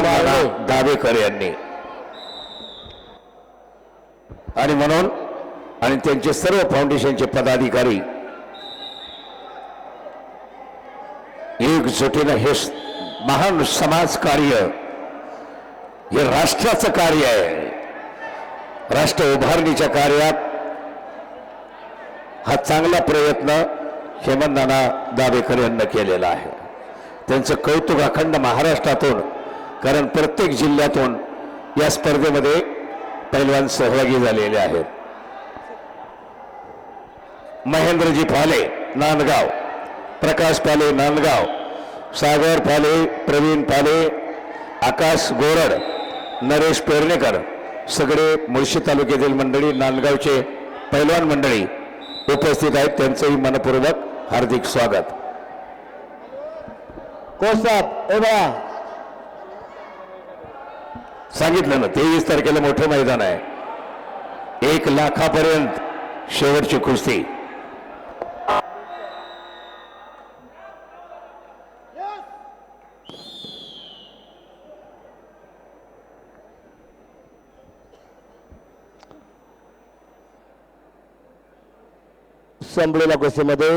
हेमंत दावेकर यांनी. आणि म्हणून आणि त्यांचे सर्व फाउंडेशनचे पदाधिकारी एकजुटीनं हे महान समाज कार्य हे राष्ट्राचं कार्य आहे. राष्ट्र उभारणीच्या कार्यात हा चांगला प्रयत्न हेमंताना दावेकर यांना केलेला आहे. त्यांचं कौतुक अखंड महाराष्ट्रातून कारण प्रत्येक जिल्ह्यातून या स्पर्धेमध्ये पैलवान सहभागी झालेले आहेत. महेंद्रजी फाले नांदगाव. प्रकाश पाले नांदगाव. सागर फाले प्रवीण फाले आकाश गोरड नरेश पेरणेकर. सगळे मुळशी तालुक्यातील मंडळी नांदगावचे पैलवान मंडळी उपस्थित आहेत. त्यांचंही मनपूर्वक हार्दिक स्वागत. कोसाब ए बा सांगितलं ना तेवीस तारखेला मोठं मैदान आहे. एक लाखापर्यंत शेवटची कुस्ती. संपलेल्या कुस्तीमध्ये